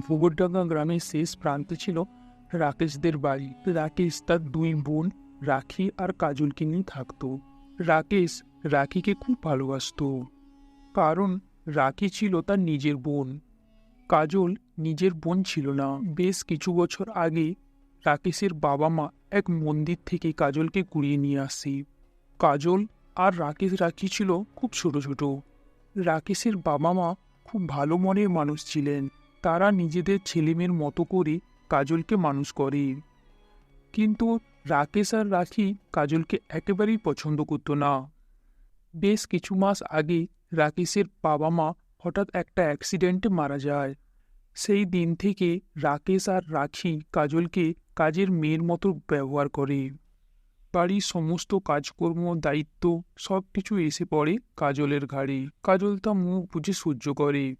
ভুবরডাঙ্গা গ্রামের শেষ প্রান্তে ছিল রাকেশদের বাড়ি। রাকেশ তার দুই বোন, রাখি আর কাজলকে নিয়ে থাকতো। রাকেশ রাখিকে খুব ভালোবাসত, কারণ রাখি ছিল তার নিজের বোন। কাজল নিজের বোন ছিল না। বেশ কিছু বছর আগে রাকেশের বাবা মা এক মন্দির থেকে কাজলকে কুড়িয়ে নিয়ে আসে। কাজল আর রাকেশ রাখি ছিল খুব ছোট ছোট। রাকেশের বাবা মা খুব ভালো মনের মানুষ ছিলেন। তারা নিজেদের ছেলেমেয়ের মতো করে কাজলকে মানুষ করে। কিন্তু রাকেশ আর রাখি কাজলকে একেবারেই পছন্দ করতো না। বেশ কিছু মাস আগে রাকেশের বাবা মা হঠাৎ একটা অ্যাক্সিডেন্টে মারা যায়। সেই দিন থেকে রাকেশ আর রাখি কাজলকে কাজের মেয়ের মতো ব্যবহার করে। বাড়ির সমস্ত কাজকর্ম, দায়িত্ব সব কিছু এসে পড়ে কাজলের ঘাড়ে। কাজল তা মুখ বুঝে সহ্য করে।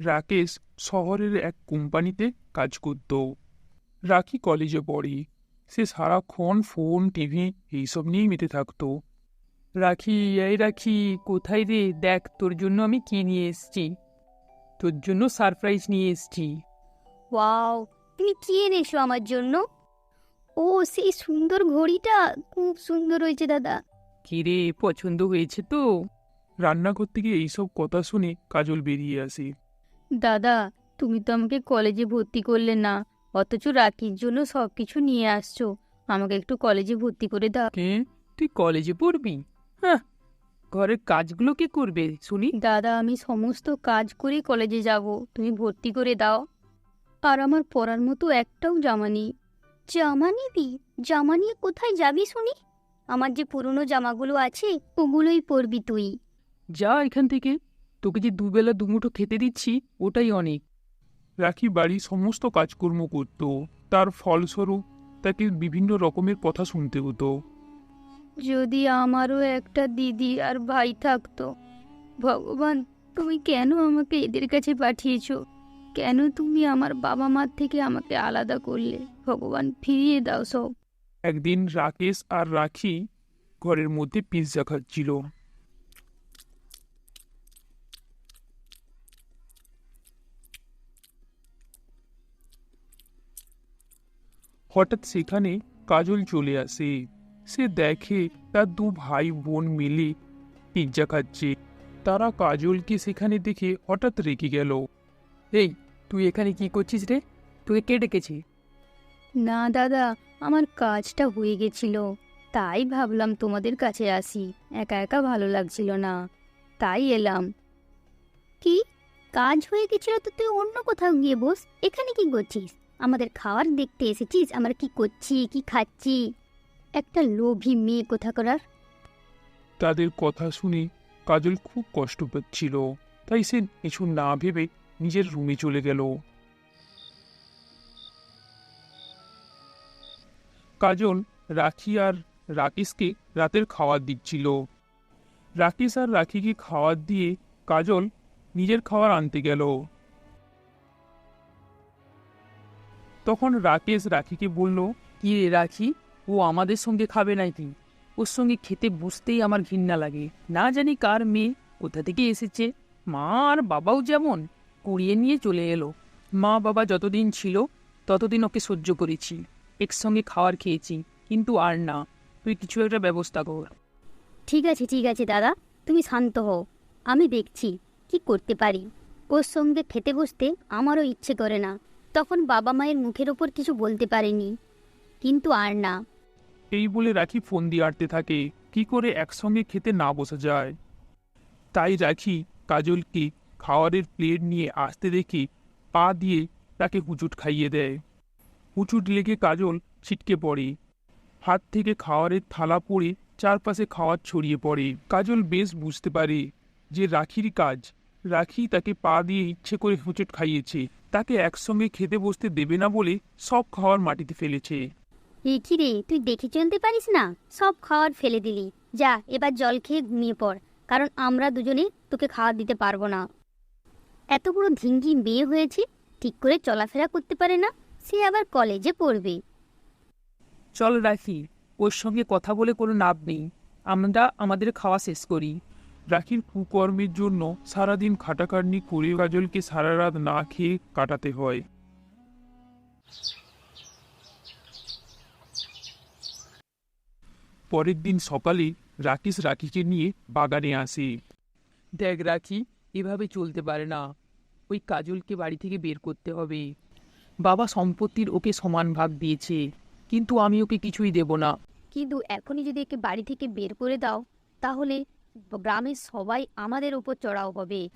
রাকেশ শহরের এক কোম্পানিতে কাজ করত। রাখি কলেজে পড়ে। সে সারাক্ষণ ফোন টিভি এইসব নিয়েই মেতে থাকতো। রাখি এই রাখি কোথায় রে? দেখ তোর জন্য আমি কি নিয়ে এসেছি? তোর জন্য সারপ্রাইজ নিয়ে এসেছি। ওয়াও তুমি কি এনেছো আমার জন্য? ও সেই সুন্দর ঘড়িটা। খুব সুন্দর হয়েছে দাদা। কি রে পছন্দ হয়েছে তো? রান্না রান্নাঘর থেকে এইসব কথা শুনে কাজল বেরিয়ে আসে। দাদা তুমি তো আমাকে কলেজে ভর্তি করলে না। অথচ রাখির জন্য সব কিছু নিয়ে আসছো। আমাকে একটু কলেজে ভর্তি করে দাও। কে? তুই কলেজে পড়বি? হ্যাঁ ঘরের কাজগুলো কে করবে শুনি? দাদা আমি সমস্ত কাজ করে কলেজে যাব। তুমি ভর্তি করে দাও। আর আমার পরার মতো একটাও জামা নেই। জামা নিবি? জামা নিয়ে কোথায় যাবি শুনি? আমার যে পুরনো জামাগুলো আছে ওগুলোই পরবি তুই। যা এখান থেকে। তোকে যে দুবেলা দুমুঠো খেতে দিচ্ছি ওটাই অনেক। রাখি বাড়ির সমস্ত কাজকর্ম করত তার ফলস্বরূপ তাকে বিভিন্ন রকমের কথা শুনতে হতো। যদি আমারও একটা দিদি আর ভাই থাকতো ভগবান তুমি কেন আমাকে এদের কাছে পাঠিয়েছো? কেন তুমি আমার বাবা মার থেকে আমাকে আলাদা করলে? ভগবান ফিরিয়ে দাও সব। একদিন রাকেশ আর রাখি ঘরের মধ্যে পিৎজা খাচ্ছিল। হঠাৎ সেখানে কাজল চলে আসে। সে দেখে তার দু ভাই বোন মিলে পিৎজা খাচ্ছে। তারা কাজলকে সেখানে দেখে হঠাৎ রেগে গেল। এই, তুই এখানে কি করছিস রে? তোকে কে ডেকেছি? না দাদা, আমার কাজটা হয়ে গেছিল। তাই ভাবলাম তোমাদের কাছে আসি। একা একা ভালো লাগছিল না। তাই এলাম। কি? কাজ হয়ে গেছিল তো তুই অন্য কোথাও গিয়ে বস। এখানে কি করছিস? আমাদের খাওয়ার দেখতে এসেছিস? আমরা কি করছি? কি খাচ্ছি? একটা লোভী মেয়ে কোথা করার তাদের কথা শুনে কাজল খুব কষ্ট পাচ্ছিল। তাই সে কিছু না ভেবে নিজের রুমে চলে গেল। কাজল, রাখি আর রাকেশকে রাতের খাবার দিচ্ছিল। রাকেশ আর রাখিকে খাবার দিয়ে কাজল নিজের খাবার আনতে গেল। তখন রাকেশ রাখিকে বলল, কি রে রাখি? ও আমাদের সঙ্গে খাবে নাকি? ওর সঙ্গে খেতে বুঝতেই আমার ঘৃণা লাগে। না জানি কার মেয়ে, কোথা থেকে এসেছে? মা আর বাবাও যেমন, কুড়িয়ে নিয়ে চলে এলো। মা বাবা যতদিন ছিল, ততদিন ওকে সহ্য করেছি। একসঙ্গে খাওয়ার খেয়েছি, কিন্তু আর না। তুই কিছু একটা ব্যবস্থা কর। ঠিক আছে ঠিক আছে, দাদা। তুমি শান্ত হও। আমি দেখছি কি করতে পারি। ওর সঙ্গে খেতে বসতে আমারও ইচ্ছে করে না। তখন বাবা মায়ের মুখের ওপর কিছু বলতে পারেনি। কিন্তু আর না। এই বলে রাখি ফোন দিয়ে আটতে থাকে, কি করে একসঙ্গে খেতে না বসা যায়। তাই রাখি কাজলকে খাওয়ারের প্লেট নিয়ে আসতে দেখে, পা দিয়ে তাকে হুচুট খাইয়ে দেয়। হুচুট লেগে কাজল ছিটকে পড়ে। হাত থেকে খাওয়ারের থালা পড়ে চারপাশে খাওয়ার ছড়িয়ে পড়ে। কাজল বেশ বুঝতে পারে যে রাখির কাজ। রাখি তাকে পা দিয়ে ইচ্ছে করে হুচুট খাইয়েছে। তাকে একসঙ্গে খেতে বসতে দেবে না বলে সব খাওয়ার মাটিতে ফেলেছে। কি রে তুই দেখে চলতে পারিস না? সব খাওয়ার ফেলে দিলি। যা এবার জল খেয়ে ঘুমিয়ে পড় কারণ আমরা দুজনে তোকে খাওয়া দিতে পারব না। এত বড় ধিঙ্গি মেয়ে হয়েছে ঠিক করে চলাফেরা করতে পারে না সে আবার কলেজে পড়বে। চল রাখি ওর সঙ্গে কথা বলে কোনো লাভ নেই। আমরা আমাদের খাওয়া শেষ করি। রাখির কুকর্মের জন্য সারাদিন খাটাখাটনি করে কাজলকে সারা রাত না খেয়ে কাটাতে হয়। পরের দিন সকালে রাকেশ রাখিকে নিয়ে বাগানে আসে। দেখ রাখি এভাবে চলতে পারে না। ওই কাজলকে বাড়ি থেকে বের করতে হবে। বাবা সম্পত্তির ওকে সমান ভাগ দিয়েছে কিন্তু আমি ওকে কিছুই দেব না। কিন্তু এখনই যদি একে বাড়ি থেকে বের করে দাও তাহলে গ্রামের সবাই আমাদের উপর চড়াও হবে।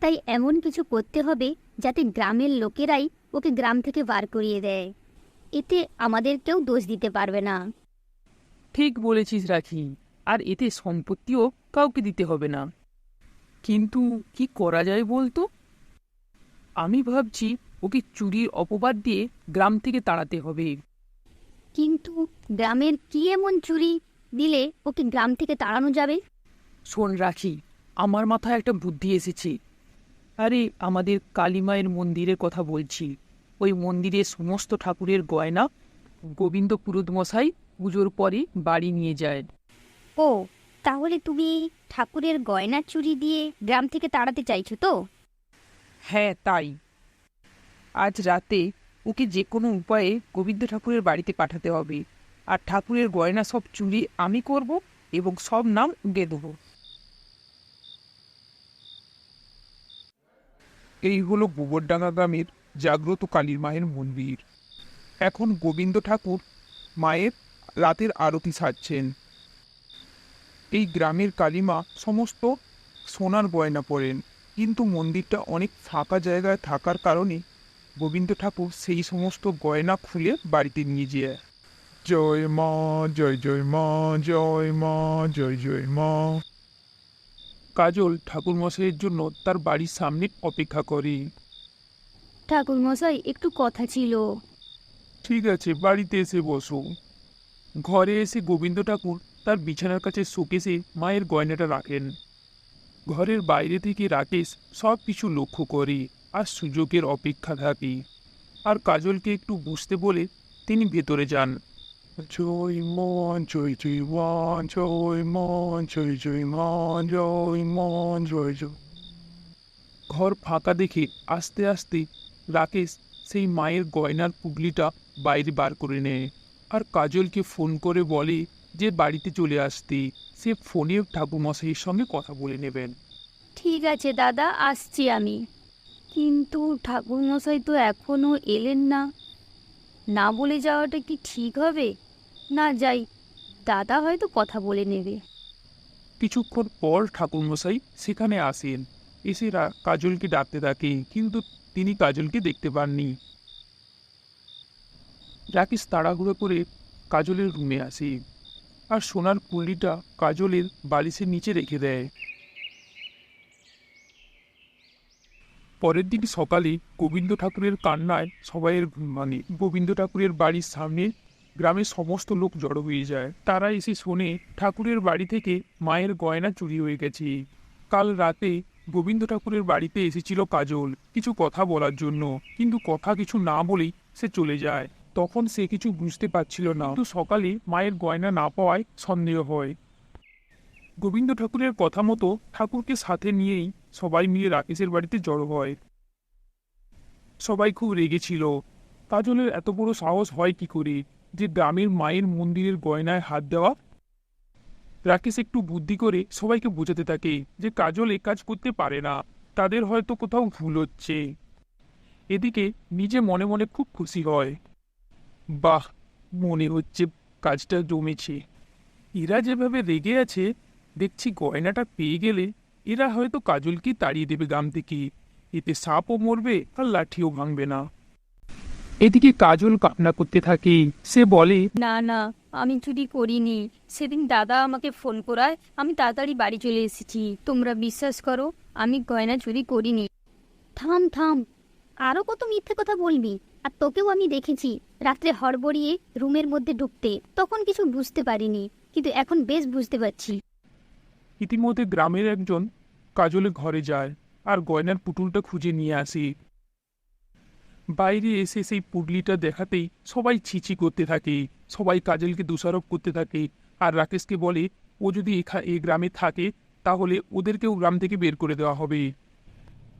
তাই এমন কিছু করতে হবে যাতে গ্রামের লোকেরাই ওকে গ্রাম থেকে বার করিয়ে দেয়। এতে আমাদের কেউ দোষ দিতে পারবে না। ঠিক বলেছিস রাখি আর এতে সম্পত্তিও কাউকে দিতে হবে না। কিন্তু কি করা যায় বলতো? আমি ভাবছি ওকে চুরির অপবাদ দিয়ে গ্রাম থেকে তাড়াতে হবে। কিন্তু গ্রামের কি এমন চুরি দিলে ওকে গ্রাম থেকে তাড়ানো যাবে? শোন রাখি আমার মাথায় একটা বুদ্ধি এসেছে। আরে আমাদের কালীমায়ের মন্দিরের কথা বলছি। ওই মন্দিরে সমস্ত ঠাকুরের গয়না গোবিন্দ পুরোদ মশাই পুজোর পরে বাড়ি নিয়ে যায়। ও তাহলে তুমি ঠাকুরের গয়না চুরি দিয়ে গ্রাম থেকে তাড়াতে চাইছো তো? হ্যাঁ তাই। আজ রাতে ওকে যে কোনো উপায়ে গোবিন্দ ঠাকুরের বাড়িতে পাঠাতে হবে। আর ঠাকুরের গয়না সব চুরি আমি করব এবং সব নাম উগে দেবো। এই হলো গোবরডাঙ্গা গ্রামের জাগ্রত কালীর মায়ের মন্দির। এখন গোবিন্দ ঠাকুর মায়ের রাতের আরতি সাজছেন। এই গ্রামের কালীমা সমস্ত সোনার গয়না পরেন, কিন্তু মন্দিরটা অনেক ফাঁকা জায়গায় থাকার কারণে গোবিন্দ ঠাকুর সেই সমস্ত গয়না খুলে বাড়িতে নিয়ে যায়। জয় মা, জয় জয় মা জয় মা, জয় জয় মা। কাজল ঠাকুর মশাইয়ের জন্য তার বাড়ির সামনে অপেক্ষা করে। ঠাকুরমশাই একটু কথা ছিল। ঠিক আছে বাড়িতে এসে বসো। ঘরে এসে গোবিন্দ ঠাকুর তার বিছানার কাছে শোকেসে মায়ের গয়নাটা রাখেন। ঘরের বাইরে থেকে রাকেশ সব কিছু লক্ষ্য করে আর সুযোগের অপেক্ষা থাকে। আর কাজলকে একটু বুঝতে বলে তিনি ভেতরে যান। ঘর ফাঁকা দেখে আস্তে আস্তে রাকেশ সেই মায়ের গয়নার পুগলিটা বাইরে বার করে নেয়। আর কাজলকে ফোন করে বলে যে বাড়িতে চলে আসতে। সে ফোনে ঠাকুরমশাইয়ের সঙ্গে কথা বলে নেবেন। ঠিক আছে দাদা, আসছি আমি। কিন্তু ঠাকুর মশাই তো এখনও এলেন না। না বলে যাওয়াটা কি ঠিক হবে? না যাই, দাদা হয়তো কথা বলে নেবে। কিছুক্ষণ পর ঠাকুরমশাই সেখানে আসেন। এসে কাজলকে ডাকতে থাকে, কিন্তু তিনি কাজলকে দেখতে পাননি। রাকেশ তাড়াহুড়ো করে কাজলের রুমে আসে আর সোনার পুল্লিটা কাজলের বালিশের নিচে রেখে দেয়। পরের দিন সকালে গোবিন্দ ঠাকুরের কান্নায় সবাইয়ের ঘুম ভাঙে। গোবিন্দ ঠাকুরের বাড়ির সামনে গ্রামের সমস্ত লোক জড়ো হয়ে যায়। তারা এসে শোনে ঠাকুরের বাড়ি থেকে মায়ের গয়না চুরি হয়ে গেছে। কাল রাতে গোবিন্দ ঠাকুরের বাড়িতে এসেছিল কাজল কিছু কথা বলার জন্য। কিন্তু কথা কিছু না বলেই সে চলে যায়। তখন সে কিছু বুঝতে পারছিল না। কিন্তু সকালে মায়ের গয়না না পাওয়ায় সন্দেহ হয়। গোবিন্দ ঠাকুরের কথা মতো ঠাকুরকে সাথে নিয়েই সবাই মিলে রাকেশের বাড়িতে জড়ো হয়। সবাই খুব রেগেছিল কাজলের এত বড় সাহস হয় কি করে? যে গ্রামের মায়ের মন্দিরের গয়নায় হাত দেওয়া? রাকেশ একটু বুদ্ধি করে সবাইকে বোঝাতে থাকে যে কাজল এ কাজ করতে পারে না, তাদের হয়তো কোথাও ভুল হচ্ছে। এদিকে নিজে মনে মনে খুব খুশি হয়। বাহ, মনে হচ্ছে কাজটা জমেছে। এরা যেভাবে রেগে আছে, দেখছি গয়নাটা পেয়ে গেলে এরা হয়তো কাজলকে তাড়িয়ে দেবে গ্রাম থেকে। এতে সাপও মরবে আর লাঠিও ভাঙবে না। এদিকে কাজল কান্না করতে থাকে। সে বলে না না আমি চুরি করিনি। সেদিন দাদা আমাকে ফোন করায় আমি তাড়াতাড়ি বাড়ি চলে এসেছি। তোমরা বিশ্বাস করো আমি গয়না চুরি করিনি। থাম থাম আরও কত মিথ্যে কথা বলবি? আর তোকেও আমি দেখেছি রাত্রে হড়বড়িয়ে রুমের মধ্যে ঢুকতে। তখন কিছু বুঝতে পারিনি কিন্তু এখন বেশ বুঝতে পারছি। ইতিমধ্যে গ্রামের একজন কাজলের ঘরে যায় আর গয়নার পুতুলটা খুঁজে নিয়ে আসে। বাইরে এসে সেই পুটলিটা দেখাতেই সবাই ছিছি করতে থাকে, সবাই কাজলকে দোষারোপ করতে থাকে। আর রাকেশকে বলে, ও যদি এখা, এই গ্রামে থাকে, তাহলে ওদেরকেও গ্রাম থেকে বের করে দেওয়া হবে।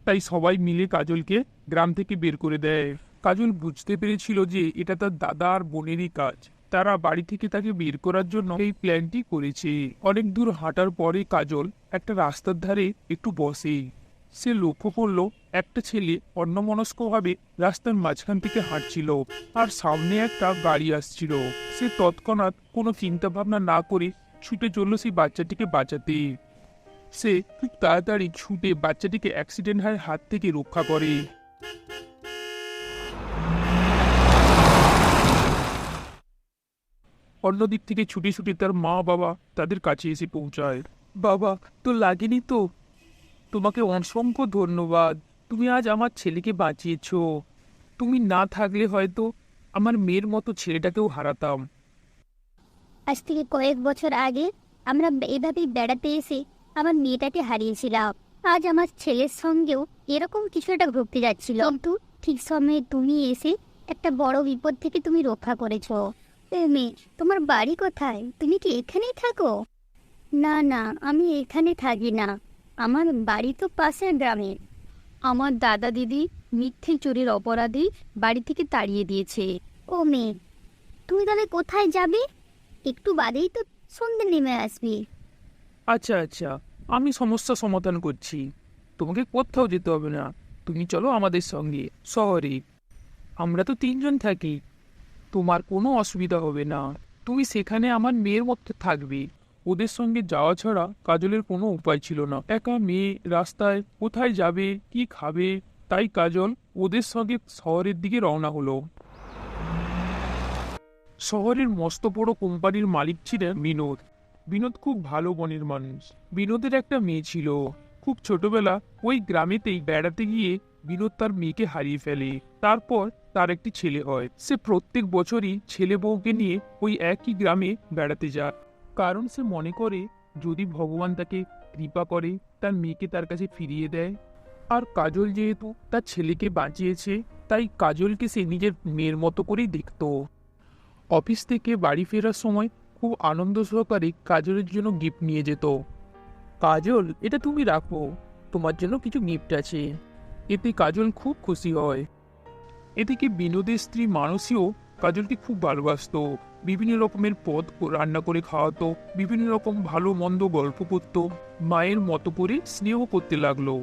তাই সবাই মিলে কাজলকে গ্রাম থেকে বের করে দেয়। কাজল বুঝতে পেরেছিল যে এটা তার দাদা আর বোনেরই কাজ। তারা বাড়ি থেকে তাকে বের করার জন্য এই প্ল্যানটি করেছে। অনেক দূর হাঁটার পরে কাজল একটা রাস্তার ধারে একটু বসে। সে লক্ষ্য করল, একটা ছেলে অন্যমনস্কভাবে রাস্তার মাঝখান থেকে হাঁটছিল আর সামনে একটা গাড়ি আসছিল। সে তৎক্ষণাৎ কোনো চিন্তা ভাবনা না করে ছুটে চলল সেই বাচ্চাটিকে বাঁচাতে। সে খুব তাড়াতাড়ি ছুটে বাচ্চাটিকে অ্যাক্সিডেন্ট হয় হাত থেকে রক্ষা করে। অন্যদিক থেকে ছুটে ছুটে তার মা বাবা তাদের কাছে এসে পৌঁছায়। বাবা, তো লাগেনি তো? তোমাকে অসংখ্য ধন্যবাদ। তুমি আজ আমার ছেলেকে বাঁচিয়েছ। তুমি না থাকলে হয়তো আমার মেয়ের মতো ছেলেটাকেও হারাতাম। আজ থেকে কয়েক বছর আগে আমরা এভাবেই বেড়াতে এসে আমার মেয়েটাকে হারিয়েছিলাম। আজ আমার ছেলের সঙ্গেও এরকম কিছু একটা ঘটতে যাচ্ছিল। কিন্তু ঠিক সময়ে তুমি এসে একটা বড় বিপদ থেকে তুমি রক্ষা করেছ। মেয়ে, তোমার বাড়ি কোথায়? তুমি কি এখানেই থাকো? না না, আমি এখানে থাকি না। আমার বাড়ি তো পাশের গ্রামে আমার দাদা দিদি মিথ্যে চুরির অপরাধী বাড়ি থেকে তাড়িয়ে দিয়েছে। ও মেয়ে তুই তাহলে কোথায় যাবি? একটু বাদেই তো সন্ধে নেমে আসবি। আচ্ছা আচ্ছা আমি সমস্যা সমাধান করছি। তোমাকে কোথাও যেতে হবে না। তুমি চলো আমাদের সঙ্গে শহরে। আমরা তো তিনজন থাকি। তোমার কোনো অসুবিধা হবে না। তুমি সেখানে আমার মেয়ের মধ্যে থাকবে। ওদের সঙ্গে যাওয়া ছাড়া কাজলের কোনো উপায় ছিল না। একা মেয়ে, রাস্তায় কোথায় যাবে, কি খাবে, তাই কাজল ওদের সঙ্গে শহরের দিকে রওনা হলো। শহরের মস্ত বড় কোম্পানির মালিক ছিলেন বিনোদ। বিনোদ খুব ভালো বনের মানুষ। বিনোদের একটা মেয়ে ছিল। খুব ছোটবেলা ওই গ্রামেতেই বেড়াতে গিয়ে বিনোদ তার মেয়েকে হারিয়ে ফেলে। তারপর তার একটি ছেলে হয়। সে প্রত্যেক বছরই ছেলে বউকে নিয়ে ওই একই গ্রামে বেড়াতে যায়। কারণ সে মনে করে, যদি ভগবান তাকে কৃপা করে, তার মেয়েকে তার কাছে ফিরিয়ে দেয়। আর কাজল যেহেতু তার ছেলেকে বাঁচিয়েছে, তাই কাজলকে সে নিজের মেয়ের মতো করেই দেখত। অফিস থেকে বাড়ি ফেরার সময় খুব আনন্দ সহকারে কাজলের জন্য গিফট নিয়ে যেত। কাজল, এটা তুমি রাখো। তোমার জন্য কিছু গিফট আছে। এতে কাজল খুব খুশি হয়। এদিকে বিনোদের স্ত্রী মানসীও কাজলকে খুব ভালোবাসতো। বিভিন্ন রকমের পদ রান্না করে খাওয়াতো, বিভিন্ন রকম ভালো মন্দ গল্প করতো, মায়ের মতো করে স্নেহ করতে লাগল।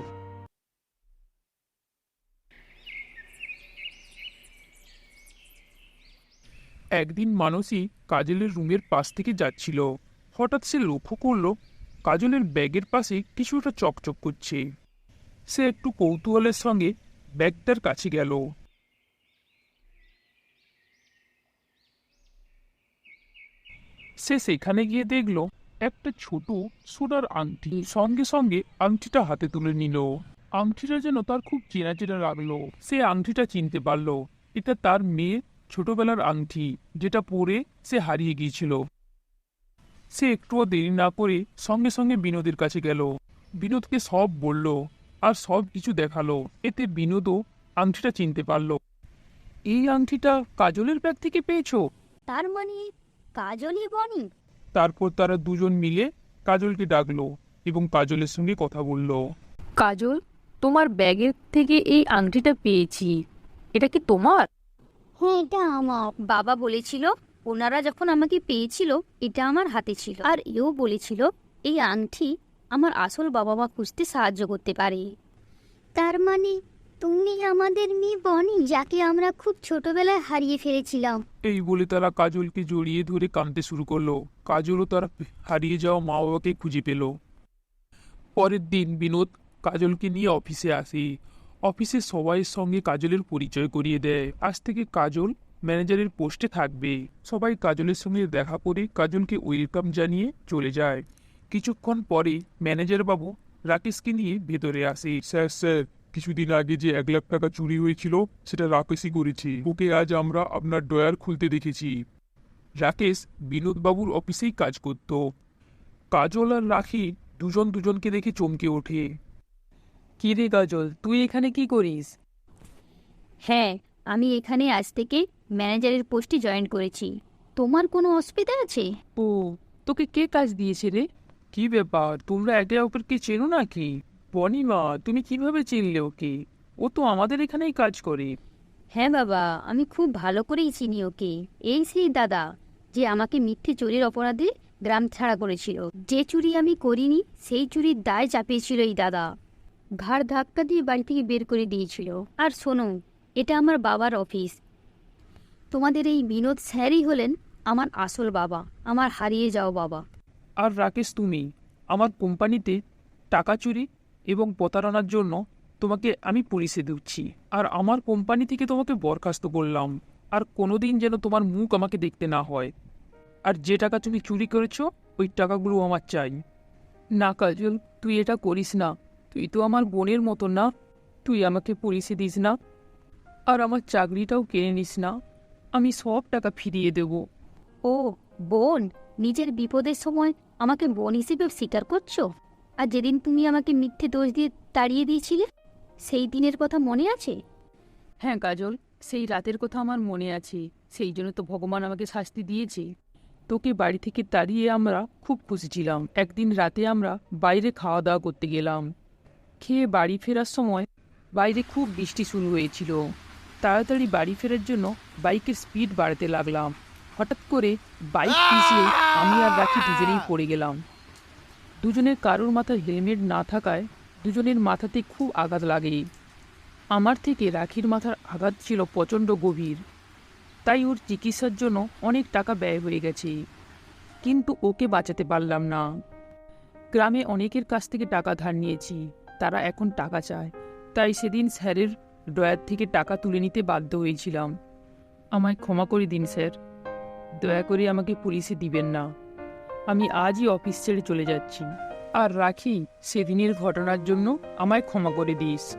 একদিন মানসী কাজলের রুমের পাশ থেকে যাচ্ছিল। হঠাৎ সে লক্ষ্য করল, কাজলের ব্যাগের পাশে কিছুটা চকচক করছে। সে একটু কৌতূহলের সঙ্গে ব্যাগটার কাছে গেল। সে সেখানে গিয়ে দেখল একটা ছোট সোনার আংটি। সঙ্গে সঙ্গে আংটিটা হাতে তুলে নিল। আংটিটা যেন তার খুব চেনা চেনা লাগল। সে আংটিটা চিনতে পারল। এটা তার মেয়ে ছোটবেলার আংটি, যেটা পরে সে হারিয়ে গিয়েছিল। সে একটুও দেরি না করে সঙ্গে সঙ্গে বিনোদের কাছে গেল। বিনোদকে সব বলল আর সব কিছু দেখাল। এতে বিনোদও আংটিটা চিনতে পারল। এই আংটিটা কাজলের ব্যাগ থেকে পেয়েছ? তার মানে কাজলই বনি? তারপর তারা দুজন মিলে কাজলকে ডাকলো এবং কাজলের সঙ্গে কথা বলল। কাজল তোমার ব্যাগের থেকে এই আংটিটা পেয়েছি। এটা কি তোমার? হ্যাঁ এটা আমার। বাবা বলেছিল ওনারা যখন আমাকে পেয়েছিল এটা আমার হাতে ছিল। আর এও বলেছিল এই আংটি আমার আসল বাবা মা খুঁজতে সাহায্য করতে পারে। তার মানে তুমি আমাদের মেয়ে বনি, যাকে আমরা খুব ছোটবেলায় হারিয়ে ফেলেছিলাম। এই বলে তারা কাজলকে জড়িয়ে ধরে কাঁদতে শুরু করল। কাজলও তারা হারিয়ে যাওয়া মা বাবাকে খুঁজে পেল। পরের দিন বিনোদ কাজলকে নিয়ে অফিসে আসে। অফিসে সবাইয়ের সঙ্গে কাজলের পরিচয় করিয়ে দেয়। আজ থেকে কাজল ম্যানেজারের পোস্টে থাকবে। সবাই কাজলের সঙ্গে দেখা করে কাজলকে ওয়েলকাম জানিয়ে চলে যায়। কিছুক্ষণ পরে ম্যানেজার বাবু রাকেশকে নিয়ে ভেতরে আসে। স্যার স্যার কিছুদিন আগে যে এক লাখ টাকা চুরি হয়েছিল সেটা রাকেশই করেছে। ওকে আজ আমরা আপনার ডয়ার খুলতে দেখেছি। রাকেশ বিনোদবাবুর অফিসেই কাজ করত। কাজল আর রাখি দুজন দুজনকে দেখে চমকে ওঠে। কি রে কাজল তুই এখানে কি করিস? হ্যাঁ আমি এখানে আজ থেকে ম্যানেজারের পোস্টে জয়েন করেছি। তোমার কোনো অসুবিধা আছে? ও তোকে কে কাজ দিয়েছে রে? কি ব্যাপার তোমরা একে অপরকে চেনো নাকি? বনিমা তুমি কীভাবে চিনলে ওকে? ও তো আমাদের এখানেই কাজ করে। হ্যাঁ বাবা আমি খুব ভালো করেই চিনি ওকে। এই সেই দাদা যে আমাকে মিথ্যে চুরির অপরাধে গ্রাম ছাড়া করেছিল। যে চুরি আমি করিনি সেই চুরির দায় চাপিয়েছিল এই দাদা। ঘাড় ধাক্কা দিয়ে বাড়ি থেকে বের করে দিয়েছিল। আর শোনো এটা আমার বাবার অফিস। তোমাদের এই বিনোদ স্যারই হলেন আমার আসল বাবা। আমার হারিয়ে যাও বাবা। আর রাকেশ তুমি আমার কোম্পানিতে টাকা চুরি এবং প্রতারণার জন্য তোমাকে আমি পুলিশে দিচ্ছি। আর আমার কোম্পানি থেকে তোমাকে বরখাস্ত করলাম। আর কোনোদিন যেন তোমার মুখ আমাকে দেখতে না হয়। আর যে টাকা তুমি চুরি করেছ, ওই টাকাগুলো আমার চাই। না, কাজল, তুই এটা করিস না। তুই তো আমার বোনের মতো না। তুই আমাকে পুলিশে দিস না। আর আমার চাকরিটাও কিনে নিস না। আমি সব টাকা ফিরিয়ে দেব। ও, বোন, নিজের বিপদের সময় আমাকে বোন হিসেবে স্বীকার করছ? আর যেদিন তুমি আমাকে মিথ্যে দোষ দিয়ে তাড়িয়ে দিয়েছিলে, সেই দিনের কথা মনে আছে? হ্যাঁ কাজল, সেই রাতের কথা আমার মনে আছে। সেই জন্য তো ভগবান আমাকে শাস্তি দিয়েছে। তোকে বাড়ি থেকে তাড়িয়ে আমরা খুব খুশি ছিলাম। একদিন রাতে আমরা বাইরে খাওয়া দাওয়া করতে গেলাম। খেয়ে বাড়ি ফেরার সময় বাইরে খুব বৃষ্টি শুরু হয়েছিল। তাড়াতাড়ি বাড়ি ফেরার জন্য বাইকের স্পিড বাড়াতে লাগলাম। হঠাৎ করে বাইক পিছিয়ে আমি আর রাখি দুজনেই পড়ে গেলাম। দুজনের কারোর মাথায় হেলমেট না থাকায় দুজনের মাথাতে খুব আঘাত লাগে আমার থেকে রাখির মাথার আঘাত ছিল প্রচণ্ড গভীর। তাই ওর চিকিৎসার জন্য অনেক টাকা ব্যয় হয়ে গেছে। কিন্তু ওকে বাঁচাতে পারলাম না। গ্রামে অনেকের কাছ থেকে টাকা ধার নিয়েছি, তারা এখন টাকা চায়। তাই সেদিন স্যারের ড্রয়ার থেকে টাকা তুলে নিতে বাধ্য হয়েছিলাম। আমায় ক্ষমা করে দিন, স্যার। দয়া করে আমাকে পুলিশে দিবেন না। আমি আজই অফিস ছেড়ে চলে যাচ্ছি। আর রাখি, সেদিনের ঘটনার জন্য আমায় ক্ষমা করে দিস।